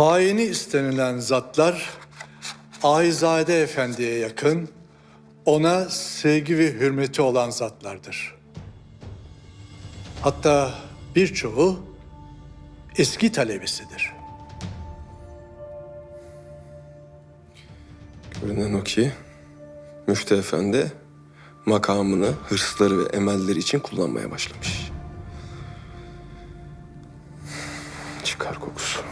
Tayini istenilen zatlar Ahizade Efendi'ye yakın, ona sevgi ve hürmeti olan zatlardır. Hatta birçoğu eski talebesidir. Görünen o ki Müftü Efendi makamını hırsları ve emelleri için kullanmaya başlamış. Çıkar kokusu.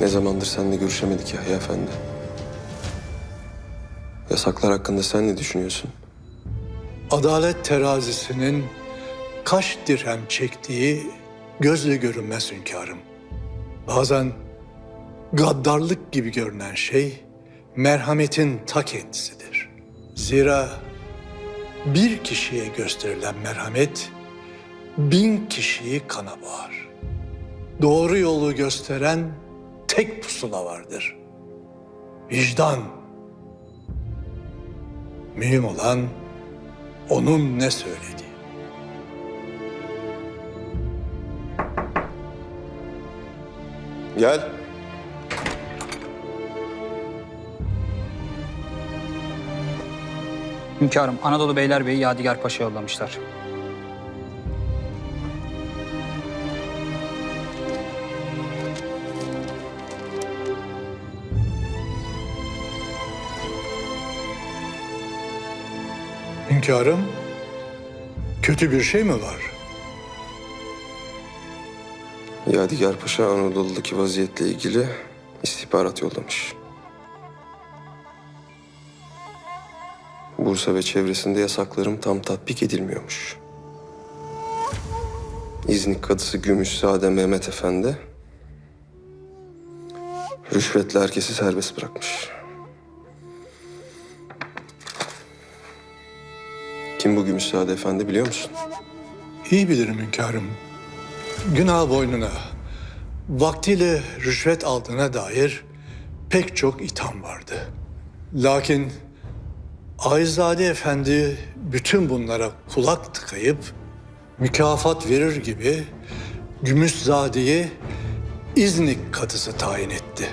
Ne zamandır seninle görüşemedik Yahya Efendi? Yasaklar hakkında sen ne düşünüyorsun? Adalet terazisinin kaç dirhem çektiği gözle görünmez hünkârım. Bazen gaddarlık gibi görünen şey merhametin ta kendisidir. Zira bir kişiye gösterilen merhamet bin kişiyi kana boğar. Doğru yolu gösteren tek pusula vardır. Vicdan. Mühim olan onun ne söylediği. Gel. Hünkârım, Anadolu Beylerbeyi Yadigar Paşa yollamışlar. Hünkârım, kötü bir şey mi var? Yadigar Paşa Anadolu'daki vaziyetle ilgili istihbarat yollamış. Bursa ve çevresinde yasaklarım tam tatbik edilmiyormuş. İznik Kadısı Gümüşzade Mehmet Efendi rüşvetle herkesi serbest bırakmış. Kim bu Gümüşzade Efendi biliyor musun? İyi bilirim hünkârım. Günah boynuna, vaktiyle rüşvet aldığına dair pek çok itham vardı. Lakin Ayzade Efendi bütün bunlara kulak tıkayıp mükafat verir gibi Gümüşzade'yi İznik kadısı tayin etti.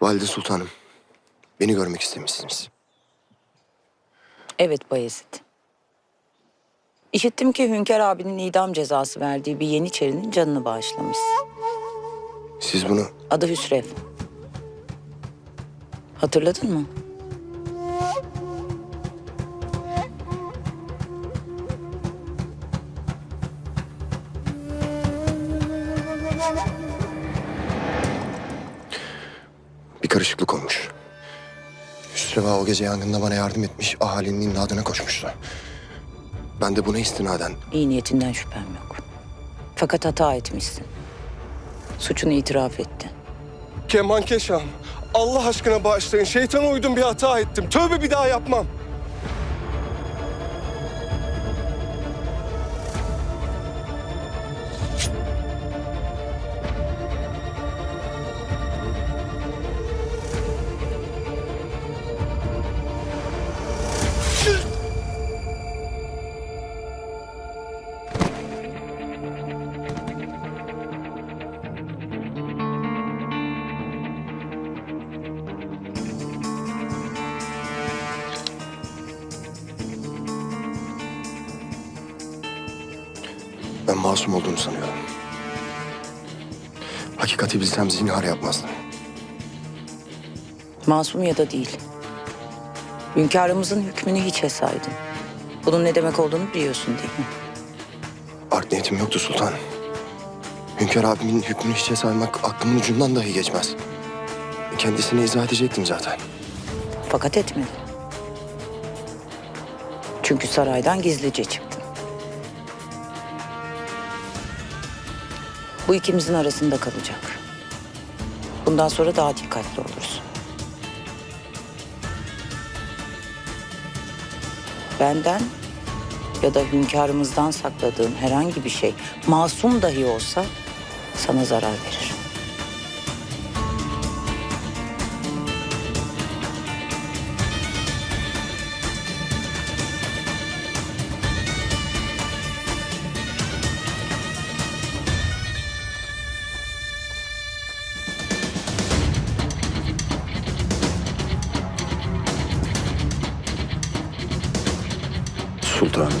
Valide Sultanım, beni görmek istemişsiniz. Evet Bayezid. İşittim ki Hünkar abinin idam cezası verdiği bir Yeniçerinin canını bağışlamış. Siz bunu Adı Hüsrev. Hatırladın mı? Karışıklık olmuş. Hüsreva o gece yangında bana yardım etmiş, ahalinin imdadına koşmuştu. Ben de buna istinaden İyi niyetinden şüphem yok. Fakat hata etmişsin. Suçunu itiraf etti. Keman Keşan, Allah aşkına bağışlayın. Şeytana uydum bir hata ettim. Tövbe bir daha yapmam. Masum olduğunu sanıyorum. Hakikati bilsem zinhar yapmazdım. Masum ya da değil. Hünkârımızın hükmünü hiçe saydın. Bunun ne demek olduğunu biliyorsun değil mi? Art niyetim yoktu sultanım. Hünkar abimin hükmünü hiçe saymak aklımın ucundan dahi geçmez. Kendisine izah edecektim zaten. Fakat etmedin. Çünkü saraydan gizlice çıktın. Bu ikimizin arasında kalacak. Bundan sonra daha dikkatli oluruz. benden ya da hünkârımızdan sakladığın herhangi bir şey masum dahi olsa sana zarar verir. Sultanım,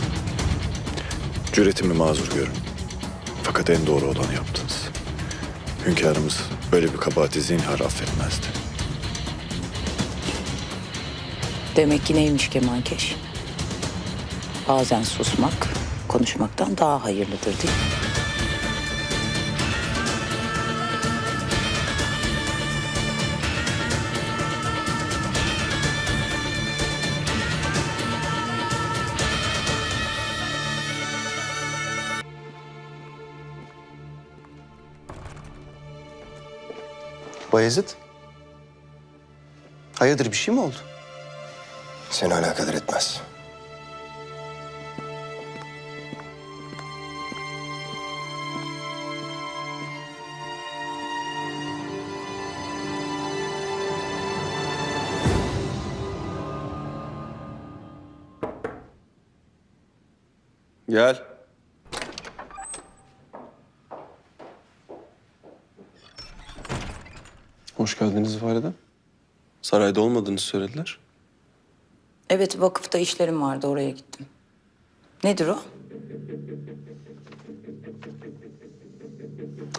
cüretimi mazur görün. Fakat en doğru olanı yaptınız. Hünkârımız böyle bir kabahati zinhar affetmezdi. Demek ki neymiş kemankeş? Bazen susmak konuşmaktan daha hayırlıdır değil mi? Bayezid. Hayırdır bir şey mi oldu? Seni alakadar etmez. Gel. Hoş geldiniz validem. Sarayda olmadığını söylediler. Evet vakıfta işlerim vardı oraya gittim. Nedir o?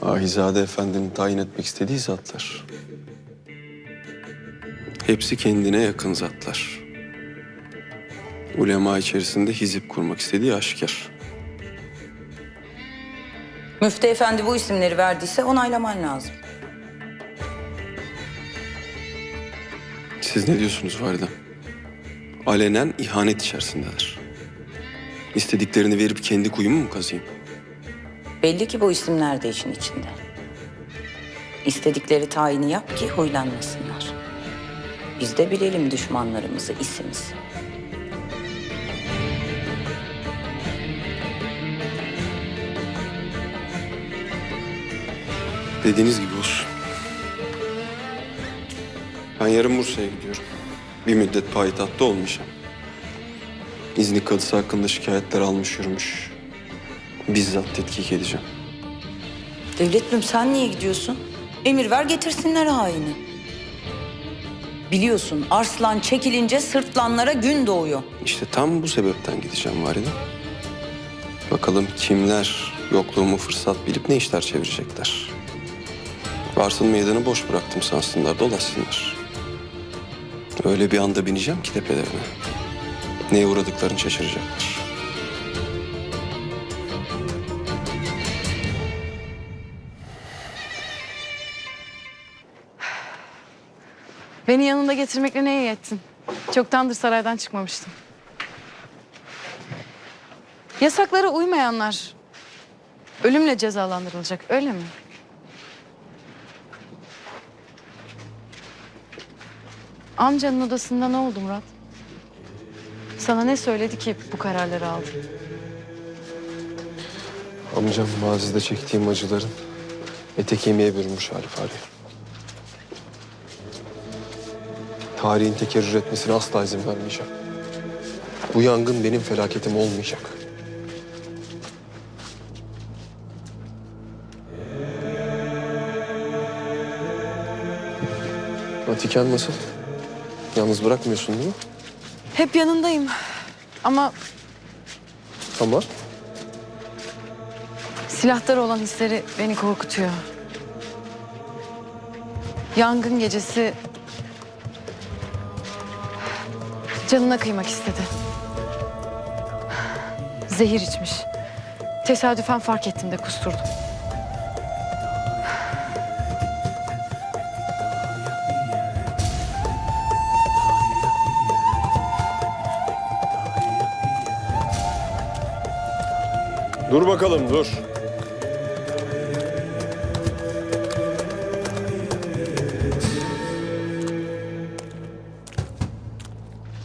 Ahizade Efendi'nin tayin etmek istediği zatlar. Hepsi kendine yakın zatlar. Ulema içerisinde hizip kurmak istediği aşikar. Müftü efendi bu isimleri verdiyse onaylaman lazım. Siz ne diyorsunuz validem? Alenen ihanet içerisindeler. İstediklerini verip kendi kuyumu mu kazıyım? Belli ki bu isimler de işin içinde. İstedikleri tayini yap ki huylanmasınlar. Biz de bilelim düşmanlarımızı isimiz. Dediğiniz gibi olsun. Ben yarın Bursa'ya gidiyorum. Bir müddet payitahtta olmayacağım. İznik kadısı hakkında şikayetler almış yürümüş. Bizzat tetkik edeceğim. Devletlüm sen niye gidiyorsun? Emir ver getirsinler haini. Biliyorsun arslan çekilince sırtlanlara gün doğuyor. İşte tam bu sebepten gideceğim validem. Bakalım kimler yokluğumu fırsat bilip ne işler çevirecekler. Varsın meydanı boş bıraktım sansınlar, dolaşsınlar. Öyle bir anda bineceğim ki tepelerine. Neye uğradıklarını şaşıracaklar. Beni yanında getirmekle ne iyi ettin. Çoktandır saraydan çıkmamıştım. Yasaklara uymayanlar ölümle cezalandırılacak öyle mi? Amcanın odasında ne oldu Murat? Sana ne söyledi ki bu kararları aldın? Amcam mazide çektiğim acıların ete kemiğe bürünmüş hali Fahri. Tarihin tekerrür etmesine asla izin vermeyeceğim. Bu yangın benim felaketim olmayacak. Atiken nasıl? Yalnız bırakmıyorsun değil mi? Hep yanındayım ama Ama silahlara olan hisleri beni korkutuyor. Yangın gecesi canına kıymak istedi. Zehir içmiş. Tesadüfen fark ettim de kusturdum. Dur bakalım, dur.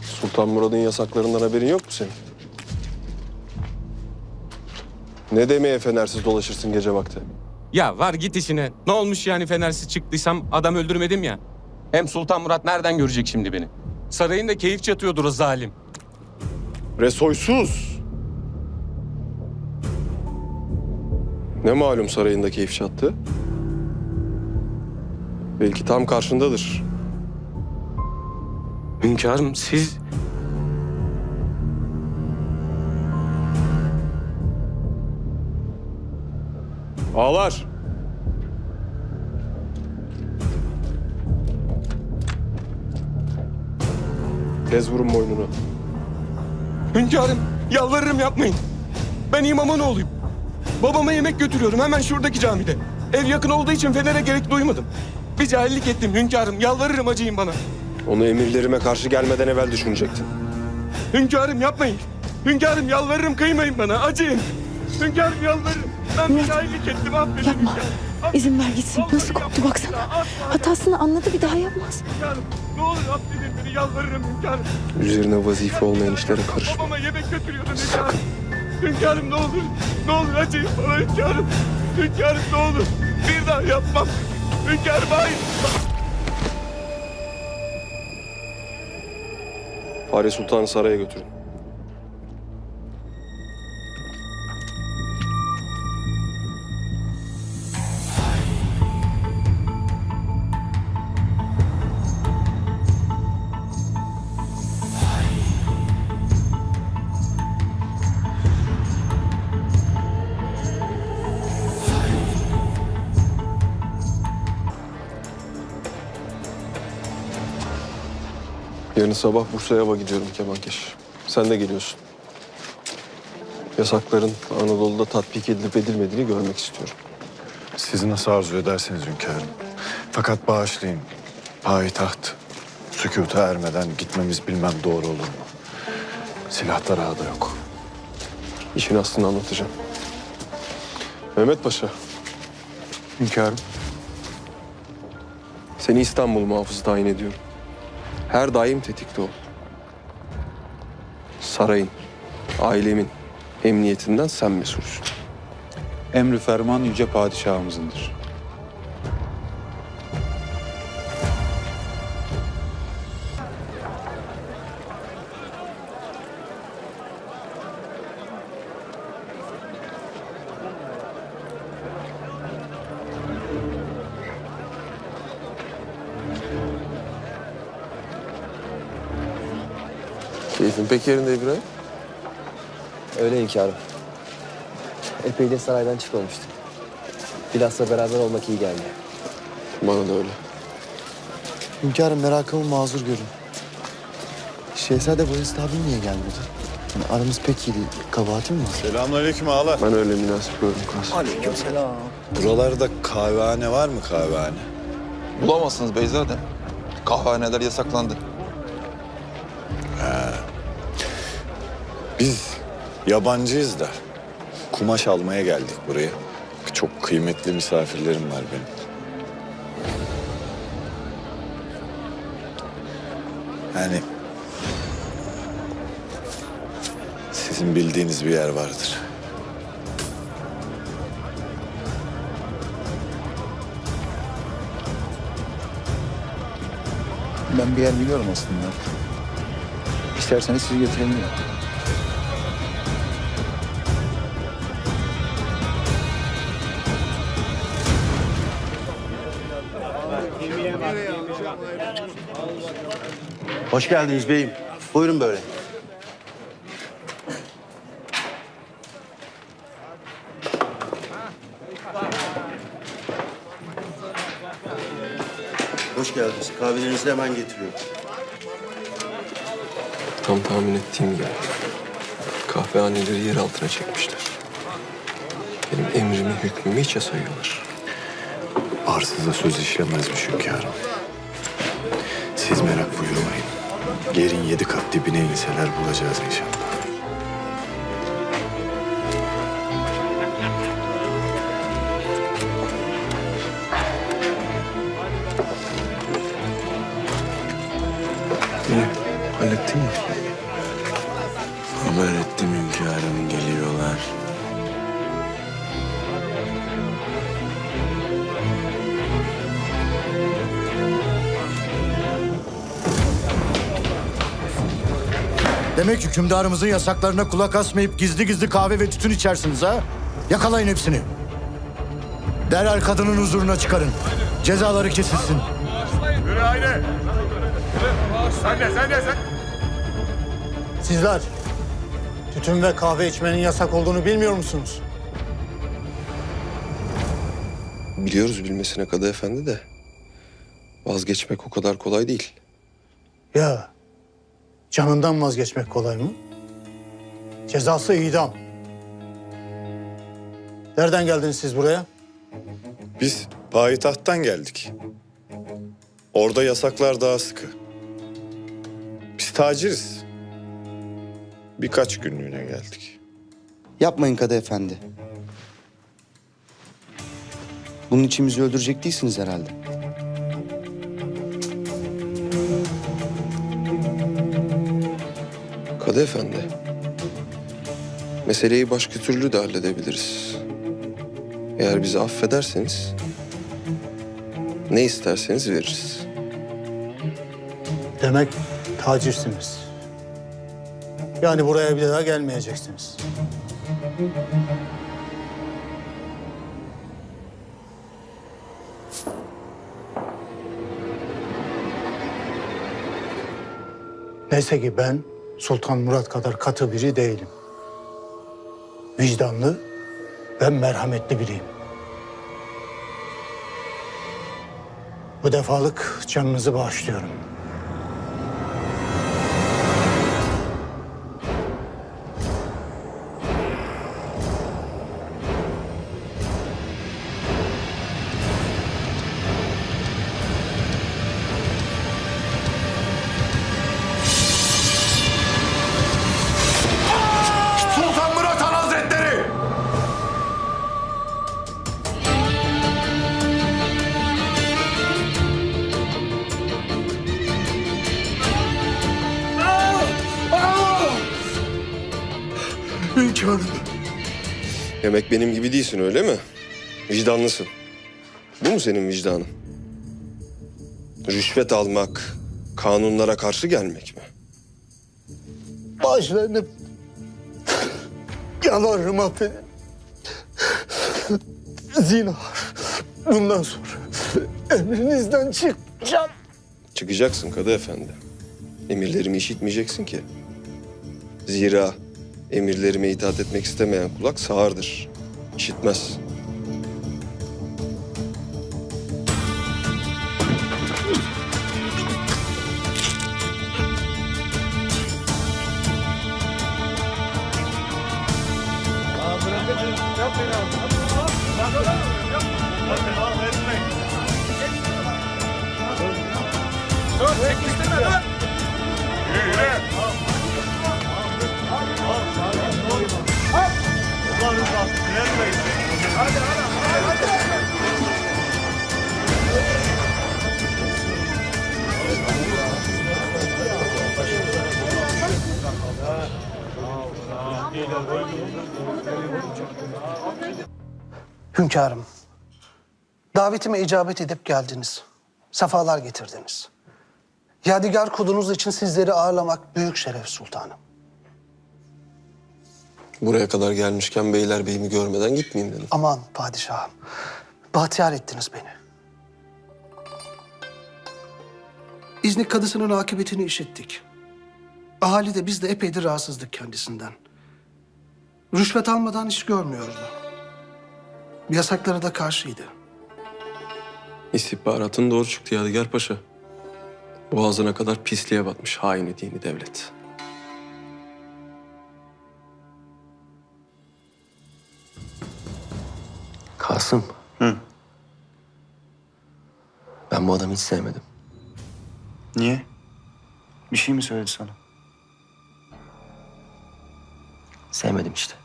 Sultan Murad'ın yasaklarından haberin yok mu senin? Ne demeye fenersiz dolaşırsın gece vakti? Ya var git işine. Ne olmuş yani fenersiz çıktıysam adam öldürmedim ya. Hem Sultan Murat nereden görecek şimdi beni? Sarayında keyif çatıyordur o zalim. Resoysuz. Ne malum sarayında keyif çattı? Belki tam karşındadır. Hünkârım siz... Ağlar. Tez vurun boynunu. Hünkârım yalvarırım yapmayın. Ben imamın oğluyum. Babama yemek götürüyorum hemen şuradaki camide. Ev yakın olduğu için fenere gerek duymadım. Bir cahillik ettim hünkârım. Yalvarırım acıyın bana. Onu emirlerime karşı gelmeden evvel düşünecektin. Hünkârım yapmayın. Hünkârım yalvarırım kıymayın bana acıyın. Hünkârım yalvarırım. Ben bir cahillik ettim affedin Yapma. hünkârım. İzin ver gitsin. Nasıl korktu baksana. Hatasını anladı bir daha yapmaz. Hünkârım ne olur affedin beni yalvarırım hünkârım. Üzerine vazife olmayan işlere karışma. Babama yemek götürüyordum hünkârım. Hünkârım ne olur, ne olur acıyın bana hünkârım. Hünkârım ne olur, bir daha yapmam. Hünkârım hayır. Fare Sultan'ı saraya götürün. Yarın sabah Bursa'ya hava gidiyorum Kemankeş. Sen de geliyorsun. Yasakların Anadolu'da tatbik edilip edilmediğini görmek istiyorum. Siz nasıl arzu ederseniz hünkârım. Fakat bağışlayın. Payitaht sükuta ermeden gitmemiz bilmem doğru olur mu? Silahlar ağda yok. İşin aslını anlatacağım. Mehmet Paşa, Hünkârım. seni İstanbul muhafızı tayin ediyorum. Her daim tetikte ol. Sarayın, ailemin emniyetinden sen mesulsün. Emri ferman yüce padişahımızındır. Keyfin pek yerinde İbrahim. Öyle hünkârım. Epey de saraydan çıkmamıştık. Bilhassa beraber olmak iyi geldi. Bana da öyle. Hünkârım merakımı mazur görün. Şehzade Bayezid abi niye gelmedi? Yani aramız pek iyi değil. Kabahatim mi var? Selamünaleyküm ağalar. Ben öyle münasip gördüm Kasım. Aleykümselam. Buralarda kahvehane var mı kahvehane? Bulamazsınız beyzadem. Kahvehaneler yasaklandı. Biz yabancıyız da kumaş almaya geldik buraya. Çok kıymetli misafirlerim var benim. Yani sizin bildiğiniz bir yer vardır. Ben bir yer biliyorum aslında. İsterseniz sizi götürelim. Hoş geldiniz beyim. Buyurun böyle. Hoş geldiniz. Kahvelerinizi hemen getiriyorum. Tam tahmin ettiğim gibi. Kahvehaneleri yer altına çekmişler. Benim emrimi, hükmümü hiçe sayıyorlar. Arsıza söz işlemezmiş hünkârım. Siz merak buyurmayın. Yerin yedi kat dibine inseler bulacağız inşallah. Demek hükümdarımızın yasaklarına kulak asmayıp gizli gizli kahve ve tütün içersiniz ha? Yakalayın hepsini. Derhal kadının huzuruna çıkarın. Cezaları kesilsin. Yürü haydi. Sen de sen de sen. Sizler tütün ve kahve içmenin yasak olduğunu bilmiyor musunuz? Biliyoruz bilmesine Kadı Efendi de vazgeçmek o kadar kolay değil. Ya canından vazgeçmek kolay mı? Cezası idam. Nereden geldiniz siz buraya? Biz payitahttan geldik. Orada yasaklar daha sıkı. Biz taciriz. Birkaç günlüğüne geldik. Yapmayın Kadı Efendi. Bunun için bizi öldürecek değilsiniz herhalde. Kadı Efendi, meseleyi başka türlü de halledebiliriz. Eğer bizi affederseniz ne isterseniz veririz. Demek tacirsiniz. Yani buraya bir daha gelmeyeceksiniz. Neyse ki ben Sultan Murat kadar katı biri değilim. Vicdanlı ve merhametli biriyim. Bu defalık canınızı bağışlıyorum. Demek benim gibi değilsin öyle mi? Vicdanlısın. Bu mu senin vicdanın? Rüşvet almak, kanunlara karşı gelmek mi? Bağışlayın. Yalvarırım affedin. Zinhar. Bundan sonra emrinizden çıkacağım. Çıkacaksın Kadı Efendi. Emirlerimi işitmeyeceksin ki. Zira emirlerime itaat etmek istemeyen kulak sağırdır. İşitmez. Hünkârım, davetime icabet edip geldiniz. Sefalar getirdiniz. Yadigar kulunuz için sizleri ağırlamak büyük şeref sultanım. Buraya kadar gelmişken beylerbeyimi görmeden gitmeyeyim dedim. Aman padişahım, bahtiyar ettiniz beni. İznik kadısının akıbetini işittik. Ahali de biz de epeydir rahatsızdık kendisinden. Rüşvet almadan iş görmüyordu. Yasaklara da karşıydı. İstihbaratın doğru çıktı Yadigar Paşa. Boğazına kadar pisliğe batmış haini dini devlet. Kasım. Ben bu adamı hiç sevmedim. Niye? Bir şey mi söyledi sana? Sevmedim işte.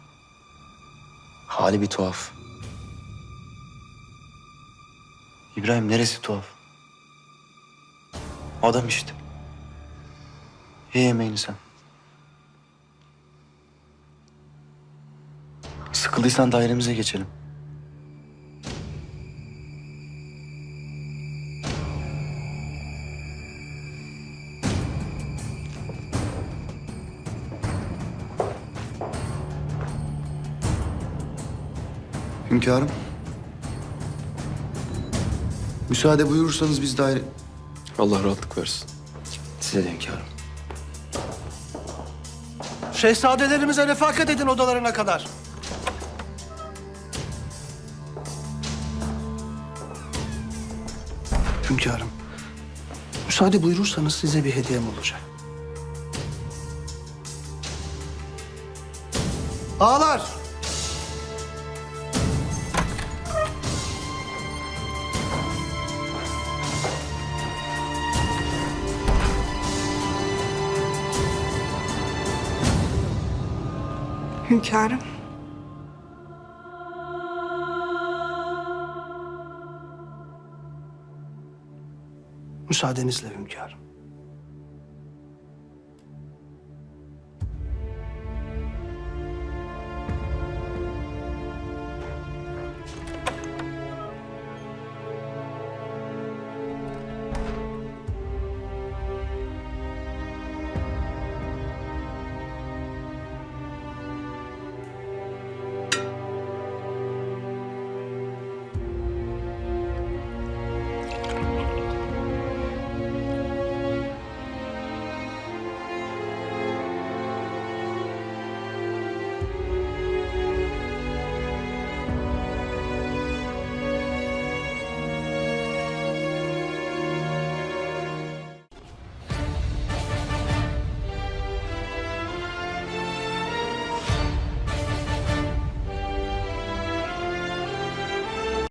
Hali bir tuhaf. İbrahim neresi tuhaf? Adam işte. Ye yemeğini sen. Sıkıldıysan dairemize geçelim. Hünkârım. Müsaade buyurursanız biz daire... Allah rahatlık versin. Size de hünkârım. Şehzadelerimize refakat edin odalarına kadar. Hünkârım, müsaade buyurursanız size bir hediyem olacak. Ağlar! Hünkârım. Müsaadenizle hünkârım.